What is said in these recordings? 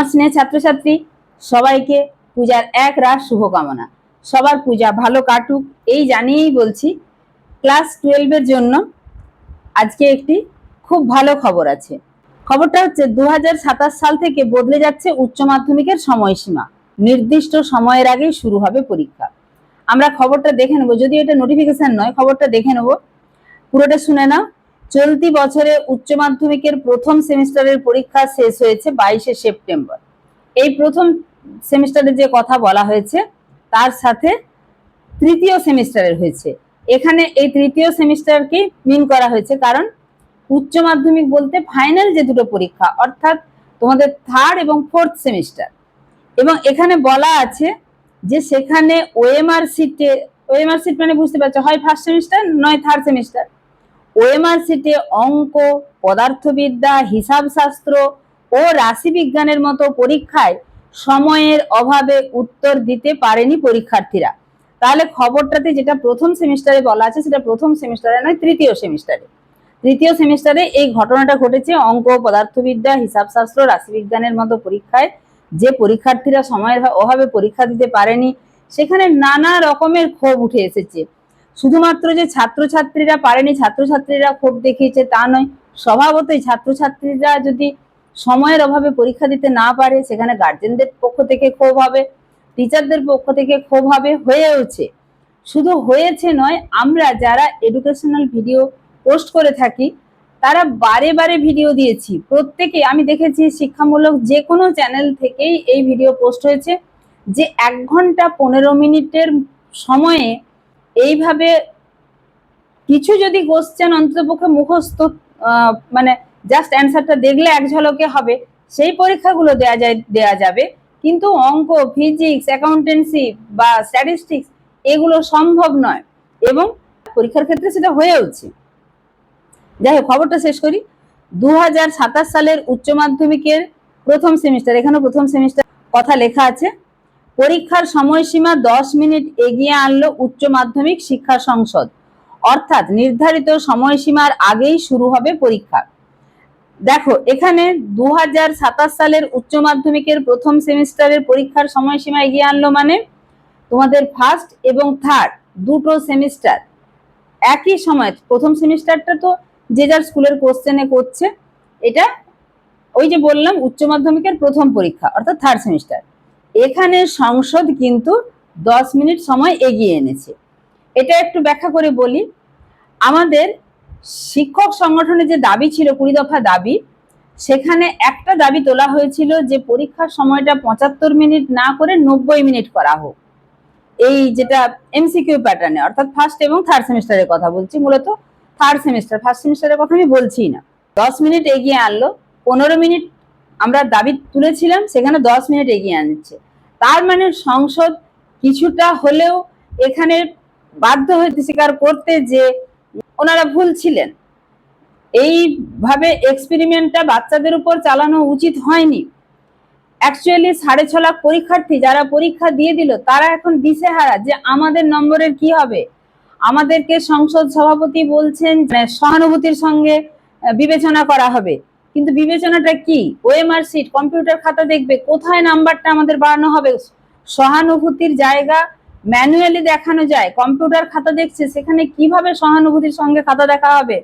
আমার স্নেহ ছাত্রছাত্রী, সবাইকে পূজার এক রাত শুভকামনা। সবার পূজা ভালো কাটুক, এই জানিয়েই বলছি, ক্লাস টুয়েলভের জন্য আজকে একটি খুব ভালো খবর আছে। খবরটা হচ্ছে দু হাজার সাতাশ সাল থেকে বদলে যাচ্ছে উচ্চ মাধ্যমিকের সময়সীমা। নির্দিষ্ট সময়ের আগেই শুরু হবে পরীক্ষা। আমরা খবরটা দেখে নেব। যদি এটা নোটিফিকেশন নয়, খবরটা দেখে নেব। পুরোটা শুনে নাও। চলতি বছরে উচ্চ মাধ্যমিকের প্রথম সেমিস্টারের পরীক্ষা শেষ হয়েছে বাইশে সেপ্টেম্বর। এই প্রথম সেমিস্টারে যে কথা বলা হয়েছে, তার সাথে তৃতীয় সেমিস্টারের হয়েছে। এখানে এই তৃতীয় সেমিস্টারকেই মিন করা হয়েছে কারণ উচ্চ মাধ্যমিক বলতে ফাইনাল যে দুটো পরীক্ষা, অর্থাৎ তোমাদের থার্ড এবং ফোর্থ সেমিস্টার এবং এখানে বলা আছে যে সেখানে ওএমআর সিটে ওএমআর সিট মানে বুঝতে পারছ, হয় ফার্স্ট সেমিস্টার নয় থার্ড সেমিস্টার ওএমআর সিটে অঙ্ক, পদার্থবিদ্যা, হিসাবশাস্ত্র ও রাশিবিজ্ঞানের মতো পরীক্ষায় সময়ের অভাবে উত্তর দিতে পারেনি পরীক্ষার্থীরা। তাহলে খবরটাতে যেটা প্রথম সেমিস্টারে বলা আছে, সেটা প্রথম সেমিস্টারে নয়, তৃতীয় সেমিস্টারে। তৃতীয় সেমিস্টারে এই ঘটনাটা ঘটেছে, অঙ্ক, পদার্থবিদ্যা, হিসাবশাস্ত্র, রাশিবিজ্ঞানের মতো পরীক্ষায় যে পরীক্ষার্থীরা সময়ের অভাবে পরীক্ষা দিতে পারেনি, সেখানে নানা রকমের ক্ষোভ উঠে এসেছে। শুধুমাত্র যে ছাত্রছাত্রীরা পারেনি, ছাত্রছাত্রীরা ক্ষোভ দেখিয়েছে তা নয়, স্বভাবতই ছাত্রছাত্রীরা যদি সময়ের অভাবে পরীক্ষা দিতে না পারে, সেখানে গার্জেনদের পক্ষ থেকে ক্ষোভ হবে টিচারদের পক্ষ থেকে ক্ষোভ হবে, হয়েওছে। শুধু হয়েছে নয়, আমরা যারা এডুকেশনাল ভিডিও পোস্ট করে থাকি, তারা বারে বারে ভিডিও দিয়েছি। প্রত্যেকে, আমি দেখেছি শিক্ষামূলক যে কোনো চ্যানেল থেকেই এই ভিডিও পোস্ট হয়েছে, যে এক ঘণ্টা পনেরো মিনিটের সময়ে এইভাবে কিছু যদি কোশ্চেন অন্ততপক্ষে মুখস্থ মানে জাস্ট অ্যান্সারটা দেখলে এক ঝলকে হবে, সেই পরীক্ষাগুলো দেয়া যায়, দেয়া যাবে। কিন্তু অঙ্ক ফিজিক্স অ্যাকাউন্টেন্সি বা স্ট্যাটিস্টিক্স এগুলো সম্ভব নয় এবং পরীক্ষার ক্ষেত্রে সেটা হয়েওছে। যাই হোক, খবরটা শেষ করি। দু হাজার সাতাশ সালের উচ্চ মাধ্যমিকের প্রথম সেমিস্টার এখানে প্রথম সেমিস্টার কথা লেখা আছে। পরীক্ষার সময়সীমা দশ মিনিট এগিয়ে আনলো উচ্চ মাধ্যমিক শিক্ষা সংসদ। অর্থাৎ নির্ধারিত সময়সীমার আগেই শুরু হবে পরীক্ষা। দেখো, এখানে দু হাজার সাতাশ সালের উচ্চ মাধ্যমিকের প্রথম সেমিস্টারের পরীক্ষার সময়সীমা এগিয়ে আনলো মানে তোমাদের ফার্স্ট এবং থার্ড দুটো সেমিস্টার। একই সময়, প্রথম সেমিস্টারটা তো যে যার স্কুলের কোশ্চেনে করছে, এটা ওই যে বললাম উচ্চ মাধ্যমিকের প্রথম পরীক্ষা, অর্থাৎ থার্ড সেমিস্টার এখানে সংসদ কিন্তু দশ মিনিট সময় এগিয়ে এনেছে। এটা একটু ব্যাখ্যা করে বলি। আমাদের শিক্ষক সংগঠনের যে দাবি ছিল, কুড়ি দফা দাবি, সেখানে একটা দাবি তোলা হয়েছিল যে পরীক্ষার সময়টা পঁচাত্তর মিনিট না করে নব্বই মিনিট করা হোক। এই যেটা এমসিকিউ প্যাটার্নে অর্থাৎ ফার্স্ট এবং থার্ড সেমিস্টারের কথা বলছি, মূলত থার্ড সেমিস্টার ফার্স্ট সেমিস্টারের কথা আমি বলছি না। দশ মিনিট এগিয়ে আনলো, পনেরো মিনিট আমরা দাবি তুলেছিলাম, সেখানে দশ মিনিট এগিয়ে আনছে তার মানে সংসদ কিছুটা হলেও এখানে বাধ্য হইতে স্বীকার করতে যে ওনারা ভুল ছিলেন। এইভাবে এক্সপেরিমেন্টটা বাচ্চাদের উপর চালানো উচিত হয়নি। অ্যাকচুয়ালি সাড়ে ছ লাখ পরীক্ষার্থী যারা পরীক্ষা দিয়ে দিল, তারা এখন দিশেহারা যে আমাদের নম্বরের কি হবে? আমাদেরকে সংসদ সভাপতি বলছেন সহানুভূতির সঙ্গে বিবেচনা করা হবে। কিন্তু বিবেচনাটা কি? ওএমআর সিট কম্পিউটার খাতা দেখবে, কোথায় নাম্বারটা আমাদের বাড়ানো হবে? সহানুভূতির জায়গা ম্যানুয়ালি দেখানো যায়। কম্পিউটার খাতা দেখছে, সেখানে কীভাবে সহানুভূতির সঙ্গে খাতা দেখা হবে?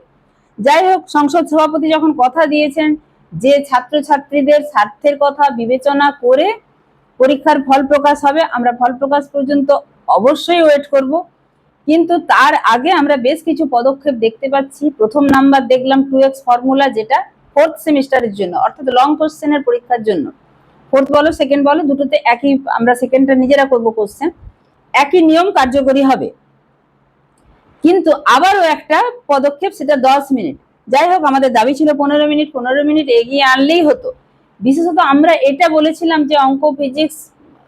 যাই হোক, সংসদ সভাপতি যখন কথা দিয়েছেন, যে ছাত্রছাত্রীদের স্বার্থের কথা বিবেচনা করে পরীক্ষার ফল প্রকাশ হবে, আমরা ফল প্রকাশ পর্যন্ত অবশ্যই ওয়েট করব। কিন্তু তার আগে আমরা বেশ কিছু পদক্ষেপ দেখতে পাচ্ছি। প্রথম নাম্বার দেখলাম টু এক্স ফর্মুলা যেটা ফোর্থ সেমিস্টারের জন্য, অর্থাৎ লং কোশ্চেনের পরীক্ষার জন্য। ফোর্থ বলো সেকেন্ড বলো, দুটোতে একই, আমরা সেকেন্ডটা নিজেরা করব কোশ্চেন একই নিয়ম কার্যকরী হবে। কিন্তু আবারও একটা পদক্ষেপ, সেটা দশ মিনিট। যাই হোক, আমাদের দাবি ছিল পনেরো মিনিট পনেরো মিনিট এগিয়ে আনলেই হতো। বিশেষত আমরা এটা বলেছিলাম যে অঙ্ক ফিজিক্স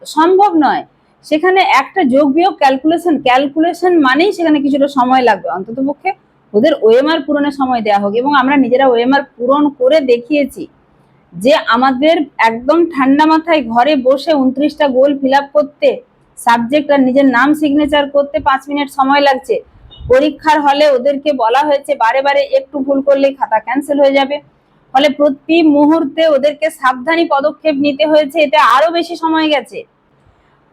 সম্ভব নয়। সেখানে একটা যোগ বিয়োগ ক্যালকুলেশন ক্যালকুলেশন মানেই সেখানে কিছুটা সময় লাগবে অন্তত পক্ষে ওদের ওএমআর পূরণের সময় দেওয়া হোক এবং আমরা নিজেরা ওএমআর পূরণ করে দেখিয়েছি যে আমাদের একদম ঠান্ডা মাথায় ঘরে বসে উনত্রিশটা গোল ফিল করতে, সাবজেক্ট আর নিজের নাম সিগনেচার করতে পাঁচ মিনিট সময় লাগছে। পরীক্ষার হলে ওদেরকে বলা হয়েছে, বারে বারে একটু ভুল করলেই খাতা ক্যান্সেল হয়ে যাবে। ফলে প্রতি মুহূর্তে ওদেরকে সাবধানী পদক্ষেপ নিতে হয়েছে, এতে আরও বেশি সময় গেছে।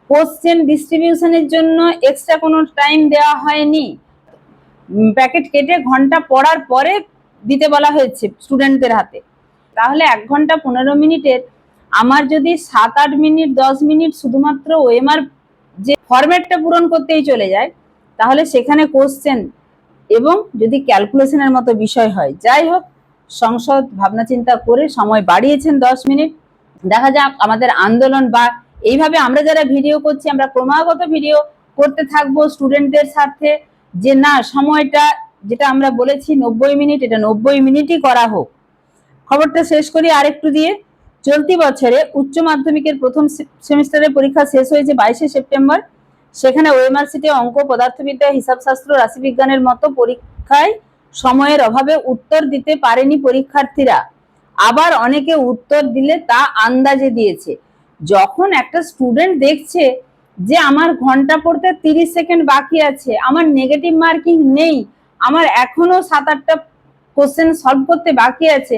কোশ্চেন ডিস্ট্রিবিউশনের জন্য এক্সট্রা কোনো টাইম দেওয়া হয়নি। প্যাকেট কেটে ঘণ্টা পড়ার পরে দিতে বলা হয়েছে স্টুডেন্টদের হাতে। তাহলে এক ঘণ্টা পনেরো মিনিটের, আমার যদি সাত আট মিনিট, দশ মিনিট শুধুমাত্র ওএমআর যে ফরম্যাটটা পূরণ করতেই চলে যায়, তাহলে সেখানে কোশ্চেন এবং যদি ক্যালকুলেশনের মতো বিষয় হয়, যাই হোক, সংসদ ভাবনা চিন্তা করে সময় বাড়িয়েছেন দশ মিনিট। দেখা যাক আমাদের আন্দোলন বা এইভাবে আমরা যারা ভিডিও করছি, আমরা ক্রমাগত ভিডিও করতে থাকব স্টুডেন্টদের সাথে। যে না, সময়টা যেটা আমরা বলেছি নব্বই মিনিট, এটা নব্বই মিনিটই করা হোক। খবরটা শেষ করি আরেকটু দিয়ে। চলতি বছরে উচ্চ মাধ্যমিকের প্রথম সেমিস্টারের পরীক্ষা শেষ হয়েছে বাইশে সেপ্টেম্বর। সেখানে ওএমআর সিটে অঙ্ক, পদার্থবিদ্যা, হিসাবশাস্ত্র, রাশিবিজ্ঞানের মতো পরীক্ষায় সময়ের অভাবে উত্তর দিতে পারেনি পরীক্ষার্থীরা। আবার অনেকে উত্তর দিলে তা আন্দাজে দিয়েছে। যখন একটা স্টুডেন্ট দেখছে যে আমার ঘণ্টা পড়তে তিরিশ সেকেন্ড বাকি আছে, আমার নেগেটিভ মার্কিং নেই, আমার এখনও সাত আটটা কোশ্চেন সলভ করতে বাকি আছে,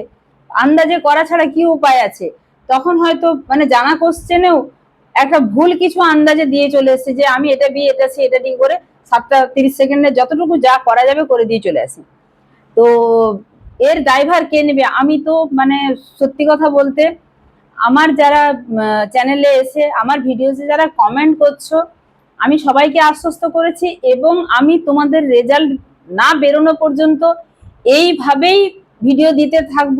আন্দাজে করা ছাড়া কি উপায় আছে? তখন হয়তো মানে জানা কোশ্চেনেও একটা ভুল কিছু আন্দাজে দিয়ে চলে এসেছে যে আমি এটা বি এটা সি, এটা ডি করে সাতটা তিরিশ সেকেন্ডে যতটুকু যা করা যাবে করে দিয়ে চলে আসি। তো এর ড্রাইভার কে নেবে? আমি তো মানে সত্যি কথা বলতে আমার যারা চ্যানেলে এসে আমার ভিডিওতে যারা কমেন্ট করছ, আমি সবাইকে আশ্বস্ত করেছি এবং আমি তোমাদের রেজাল্ট না বেরোনো পর্যন্ত এইভাবেই ভিডিও দিতে থাকব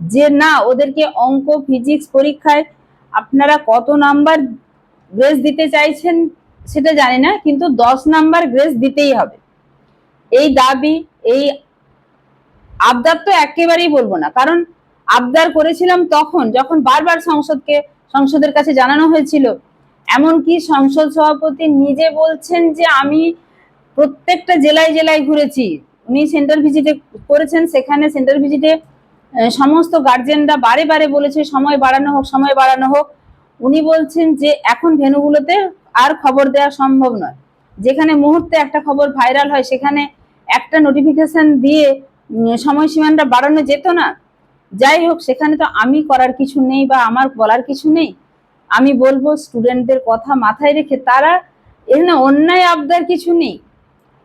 যে না, ওদেরকে অঙ্ক ফিজিক্স পরীক্ষায় আপনারা কত নাম্বার গ্রেস দিতে চাইছেন সেটা জানি না, কিন্তু দশ নাম্বার গ্রেস দিতেই হবে। এই দাবি, এই আবদার তো একেবারেই বলব না, কারণ আবদার করেছিলাম তখন যখন বারবার সংসদকে, সংসদের কাছে জানানো হয়েছিল। এমনকি সংসদ সভাপতি নিজে বলছেন যে আমি প্রত্যেকটা জেলায় জেলায় ঘুরেছি। উনি সেন্টার ভিজিটে করেছেন, সেখানে সেন্টার ভিজিটে সমস্ত গার্জেনরা বারে বারে বলেছে, সময় বাড়ানো হোক, সময় বাড়ানো হোক। উনি বলছেন যে এখন ভেনুগুলোতে আর খবর দেওয়া সম্ভব নয়। যেখানে মুহূর্তে একটা খবর ভাইরাল হয়, সেখানে একটা নোটিফিকেশন দিয়ে সময়সীমানটা বাড়ানো যেত না। যাই হোক সেখানে তো আমি করার কিছু নেই বা আমার বলার কিছু নেই। আমি বলব স্টুডেন্টদের কথা মাথায় রেখে তারা এখানে অন্যায় আবদার কিছু নেই।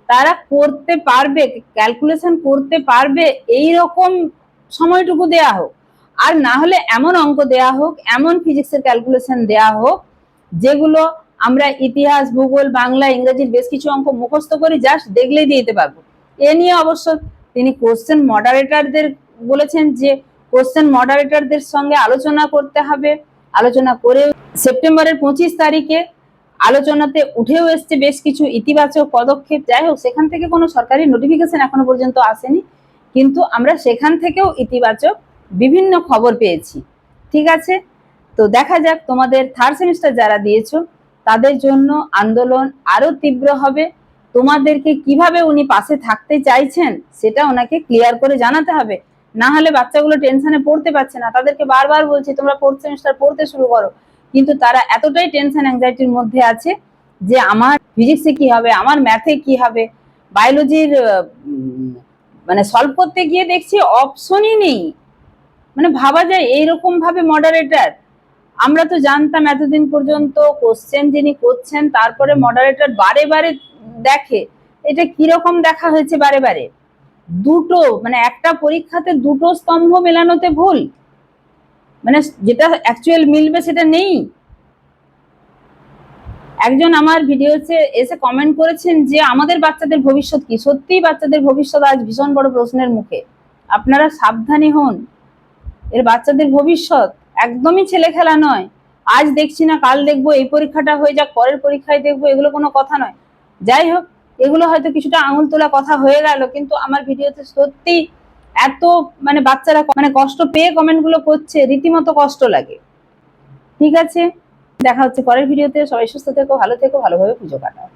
তারা করতে পারবে ক্যালকুলেশন করতে পারবে এই রকম সময়টুকু দেয়া হোক। আর না হলে এমন অঙ্ক দেয়া হোক, এমন ফিজিক্সের ক্যালকুলেশন দেয়া হোক, যেগুলো আমরা ইতিহাস, ভূগোল, বাংলা, ইংরেজির বেশ কিছু অঙ্ক মুখস্থ করি জাস্ট দেখলেই দিয়ে দিতে পারব। এ নিয়ে অবশ্য তিনি কোশ্চেন মডারেটরদের বলেছেন যে কোশ্চেন মডারেটরদের সঙ্গে আলোচনা করতে হবে। আলোচনা করে সেপ্টেম্বরের পঁচিশ তারিখে আলোচনাতে উঠেও এসছে বেশ কিছু ইতিবাচক পদক্ষেপ। যাই হোক, সেখান থেকে কোনো সরকারি নোটিফিকেশন এখনও পর্যন্ত আসেনি। কিন্তু আমরা সেখান থেকেও ইতিবাচক বিভিন্ন খবর পেয়েছি। ঠিক আছে? তো দেখা যাক তোমাদের থার্ড সেমিস্টার যারা দিয়েছ, তাদের জন্য আন্দোলন আরও তীব্র হবে। তোমাদেরকে কীভাবে উনি পাশে থাকতে চাইছেন, সেটা ওনাকে ক্লিয়ার করে জানাতে হবে। না হলে বাচ্চাগুলো টেনশনে পড়তে পারছে না। তাদেরকে বারবার বলছি, তোমরা ফোর্থ সেমিস্টার পড়তে শুরু করো। কিন্তু তারা এতটাই টেনশন অ্যাংজাইটির মধ্যে আছে যে আমার ফিজিক্সে কি হবে, আমার ম্যাথে কি হবে বায়োলজির মানে সলভ করতে গিয়ে দেখছি অপশনই নেই। মানে ভাবা যায় এইরকম ভাবে মডারেটার আমরা তো জানতাম এতদিন পর্যন্ত কোশ্চেন যিনি করছেন, তারপরে মডারেটর বারে বারে দেখে। এটা কীরকম দেখা হয়েছে বারে বারে? দুটো মানে একটা পরীক্ষাতে দুটো স্তম্ভ মেলানোতে ভুল। মানে যেটা অ্যাকচুয়াল মিলবে সেটা নেই। একজন আমার ভিডিওতে এসে কমেন্ট করেছেন যে, আমাদের বাচ্চাদের ভবিষ্যৎ কি? সত্যিই বাচ্চাদের ভবিষ্যৎ আজ ভীষণ বড় প্রশ্নের মুখে। আপনারা সাবধানী হন। এর বাচ্চাদের ভবিষ্যৎ একদমই ছেলে খেলা নয়। আজ দেখছি না, কাল দেখব, এই পরীক্ষাটা হয়ে যাক, পরের পরীক্ষায় দেখব, এগুলো কোনো কথা নয়। যাই হোক এগুলো হয়তো কিছুটা আঙুল তোলা কথা হয়ে গেল, কিন্তু আমার ভিডিওতে সত্যি এত মানে বাচ্চারা মানে কষ্ট পেয়ে কমেন্টগুলো করছে, রীতিমতো কষ্ট লাগে। ঠিক আছে? দেখা হচ্ছে পরের ভিডিওতে। সবাই সুস্থ থেকো, ভালো থেকো, ভালোভাবে পুজো কাটাও।